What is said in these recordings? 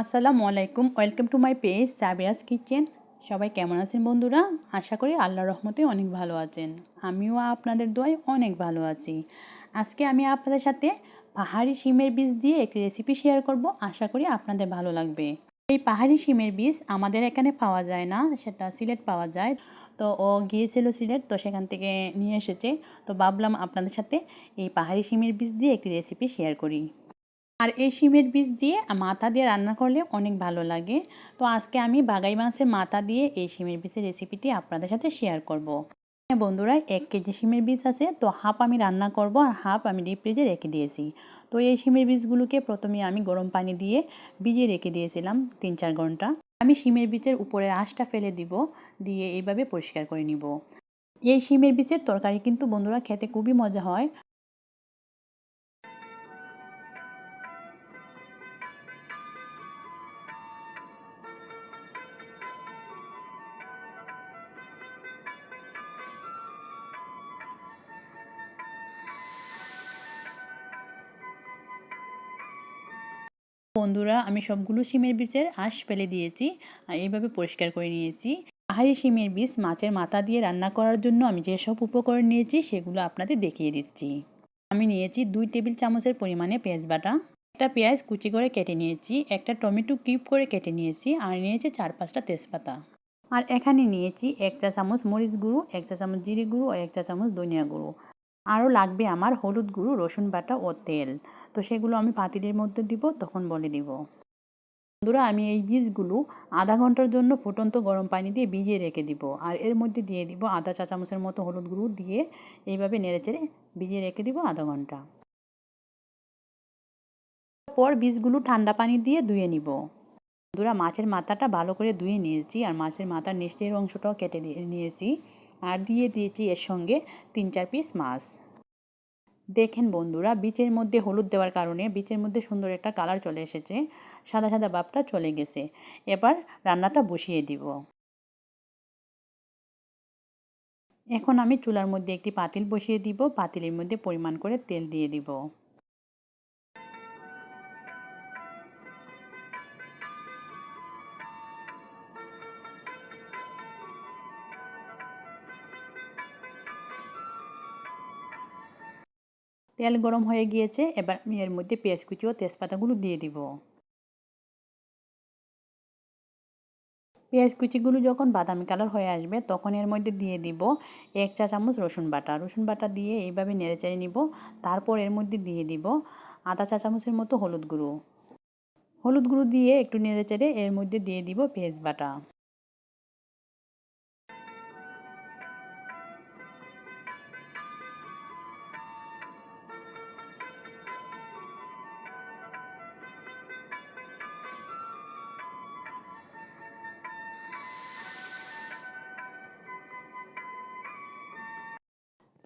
আসসালামু আলাইকুম। Welcome to my page Sabira's kitchen সবাই কেমন আছেন বন্ধুরা? আশা করি আল্লাহ রহমতে অনেক ভালো আছেন। আমিও আপনাদের দোয়ায় অনেক ভালো আছি। আজকে আমি আপনাদের সাথে পাহাড়ি শিমের বীজ দিয়ে একটি রেসিপি শেয়ার করব। আশা করি আপনাদের ভালো লাগবে। এই পাহাড়ি শিমের বীজ আমাদের এখানে পাওয়া যায় না, সেটা সিলেট পাওয়া যায়। তো ও গিয়েছিল সিলেট, তো সেখান থেকে নিয়ে এসেছে। তো ভাবলাম আপনাদের সাথে এই পাহাড়ি শিমের বীজ দিয়ে একটি রেসিপি শেয়ার করি। আর এই শিমের বীজ দিয়ে মাথা দিয়ে রান্না করলে অনেক ভালো লাগে। তো আজকে আমি বাগাই মাছের মাথা দিয়ে এই শিমের বীজের রেসিপিটি আপনাদের সাথে শেয়ার করব। হ্যাঁ বন্ধুরা, এক কেজি শিমের বীজ আছে, তো হাফ আমি রান্না করব আর হাফ আমি ডিপ ফ্রিজে রেখে দিয়েছি। তো এই শিমের বীজগুলোকে প্রথমে আমি গরম পানি দিয়ে ভিজিয়ে রেখে দিয়েছিলাম তিন চার ঘণ্টা। আমি শিমের বীজের উপরের আঁশটা ফেলে দিব, দিয়ে এইভাবে পরিষ্কার করে নিব। এই শিমের বীজের তরকারি কিন্তু বন্ধুরা খেতে খুবই মজা হয়। বন্ধুরা, আমি সবগুলো শিমের বীজের আঁশ ফেলে দিয়েছি এইভাবে পরিষ্কার করে নিয়েছি। পাহাড়ি শিমের বীজ মাছের মাথা দিয়ে রান্না করার জন্য আমি যেসব উপকরণ নিয়েছি, সেগুলো আপনাদের দেখিয়ে দিচ্ছি। আমি নিয়েছি দুই টেবিল চামচের পরিমাণে পেঁয়াজ বাটা, একটা পেঁয়াজ কুচি করে কেটে নিয়েছি, একটা টমেটো কিউব করে কেটে নিয়েছি, আর নিয়েছি চার পাঁচটা তেজপাতা। আর এখানে নিয়েছি এক চা চামচ মরিচ গুঁড়ো, এক চা চামচ জিরে গুঁড়ো ও এক চা চামচ ধনিয়া গুঁড়ো। আরও লাগবে আমার হলুদ গুঁড়ো, রসুন বাটা ও তেল। তো সেগুলো আমি পাতিলের মধ্যে দিব, তখন বলে দিব। বন্ধুরা, আমি এই বীজগুলো আধা ঘণ্টার জন্য ফুটন্ত গরম পানি দিয়ে ভিজিয়ে রেখে দিব। আর এর মধ্যে দিয়ে দিব আধা চা চামচের মতো হলুদ গুঁড়ো দিয়ে এইভাবে নেড়েচেড়ে ভিজিয়ে রেখে দিব আধা ঘণ্টা। পর বীজগুলো ঠান্ডা পানি দিয়ে ধুয়ে নিব। বন্ধুরা, মাছের মাথাটা ভালো করে ধুয়ে নিয়েছি আর মাছের মাথার নিচের অংশটাও কেটে নিয়েছি। আর দিয়ে দিয়েছি এর সঙ্গে তিন, চার পিস মাছ। দেখেন বন্ধুরা, বীচের মধ্যে হলুদ দেওয়ার কারণে বীচের মধ্যে সুন্দর একটা কালার চলে এসেছে, সাদা সাদা বাপটা চলে গেছে। এবার রান্নাটা বসিয়ে দিব। এখন আমি চুলার মধ্যে একটি পাতিল বসিয়ে দিব, পাতিলের মধ্যে পরিমাণ করে তেল দিয়ে দিব। তেল গরম হয়ে গিয়েছে, এবার আমি এর মধ্যে পেঁয়াজ কুচি ও তেজপাতাগুলো দিয়ে দিব। পেঁয়াজ কুচিগুলো যখন বাদামি কালার হয়ে আসবে, তখন এর মধ্যে দিয়ে দিব এক চা চামচ রসুন বাটা। রসুন বাটা দিয়ে এইভাবে নেড়েচেড়ে নিব, তারপর এর মধ্যে দিয়ে দিব আধা চা চামচের মতো হলুদ গুঁড়ো। হলুদ গুঁড়ো দিয়ে একটু নেড়েচেড়ে এর মধ্যে দিয়ে দিব পেঁয়াজ বাটা।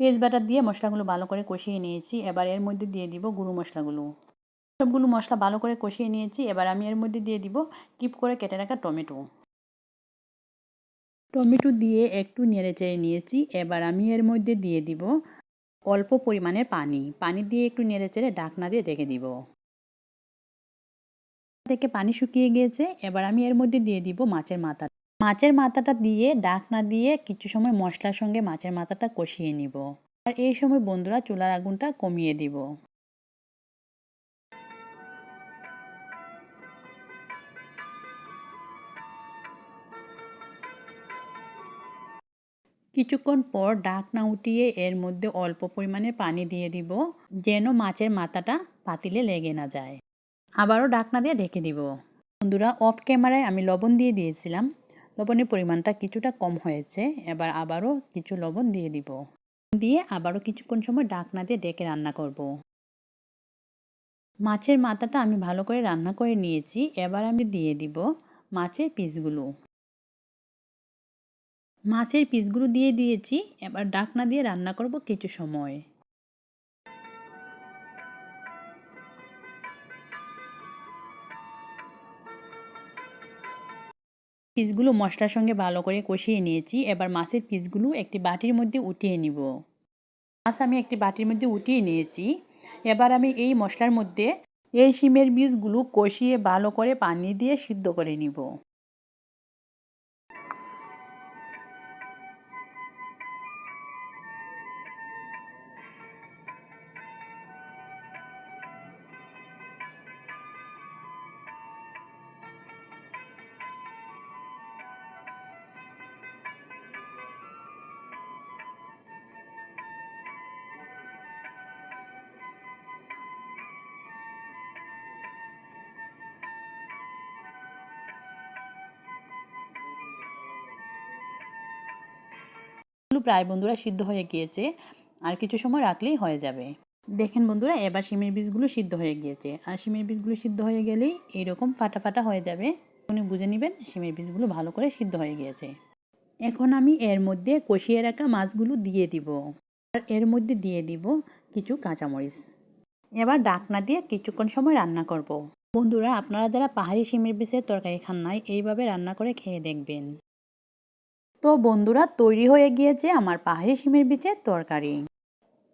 পেঁয়াজ বাটার দিয়ে মশলাগুলো ভালো করে কষিয়ে নিয়েছি। এবার এর মধ্যে দিয়ে দিব গুঁড়ো মশলাগুলো। সবগুলো মশলা ভালো করে কষিয়ে নিয়েছি। এবার আমি এর মধ্যে দিয়ে দিব টিপ করে কেটে রাখা টমেটো। টমেটো দিয়ে একটু নেড়ে চেড়ে নিয়েছি। এবার আমি এর মধ্যে দিয়ে দিব অল্প পরিমাণের পানি। পানি দিয়ে একটু নেড়ে চেড়ে ডাকনা দিয়ে রেখে দিব। থেকে পানি শুকিয়ে গিয়েছে। এবার আমি এর মধ্যে দিয়ে দিব মাছের মাথা। মাছের মাথাটা দিয়ে, ডাকনা দিয়ে কিছু সময় মশলার সঙ্গে মাছের মাথাটা কষিয়ে নিব। আর এই সময় বন্ধুরা চুলার আগুনটা কমিয়ে দিব। কিছুক্ষণ পর ডাকনা উঠিয়ে এর মধ্যে অল্প পরিমাণে পানি দিয়ে দিব, যেন মাছের মাথাটা পাতিলে লেগে না যায়। আবারও ডাকনা দিয়ে ঢেকে দিব। বন্ধুরা অফ ক্যামেরায় আমি লবণ দিয়ে দিয়েছিলাম। লবণের পরিমাণটা কিছুটা কম হয়েছে, এবার আবারও কিছু লবণ দিয়ে দিব। দিয়ে আবারও কিছুক্ষণ সময় ডাকনা দিয়ে ডেকে রান্না করব। মাছের মাথাটা আমি ভালো করে রান্না করে নিয়েছি, এবার আমি দিয়ে দিব মাছের পিসগুলো। মাছের পিসগুলো দিয়ে দিয়েছি, এবার ডাকনা দিয়ে রান্না করব কিছু সময়। পিসগুলো মশলার সঙ্গে ভালো করে কষিয়ে নিয়েছি। এবার মাছের পিসগুলো একটি বাটির মধ্যে উঠিয়ে নিব। মাছ আমি একটি বাটির মধ্যে উঠিয়ে নিয়েছি। এবার আমি এই মশলার মধ্যে এই শিমের বীজগুলো কষিয়ে ভালো করে পানি দিয়ে সিদ্ধ করে নিব। প্রায় বন্ধুরা সিদ্ধ হয়ে গিয়েছে। আর কিছু সময় রাখলেই হয়ে যাবে। দেখেন বন্ধুরা, এবার শিমের বীজগুলো সিদ্ধ হয়ে গিয়েছে। আর শিমের বীজগুলো সিদ্ধ হয়ে গেলেই এইরকম ফাটা ফাটা হয়ে যাবে। উনি বুঝে নেবেন, শিমের বীজগুলো ভালো করে সিদ্ধ হয়ে গিয়েছে। এখন আমি এর মধ্যে কষিয়ে রাখা মাছগুলো দিয়ে দিব। আর এর মধ্যে দিয়ে দিব কিছু কাঁচামরিচ। এবার ডাকনা দিয়ে কিছুক্ষণ সময় রান্না করব। বন্ধুরা, আপনারা যারা পাহাড়ি শিমের বীজের তরকারি খান নাই, এইভাবে রান্না করে খেয়ে দেখবেন। তো বন্ধুরা, তৈরি হয়ে গিয়েছে আমার পাহাড়ি শিমের বীজের তরকারি।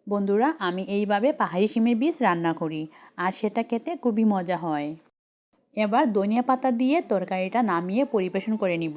বন্ধুরা, আমি এইভাবে পাহাড়ি শিমের বীজ রান্না করি আর সেটা খেতে খুবই মজা হয়। এবার ধনিয়া পাতা দিয়ে তরকারিটা নামিয়ে পরিবেশন করে নিব।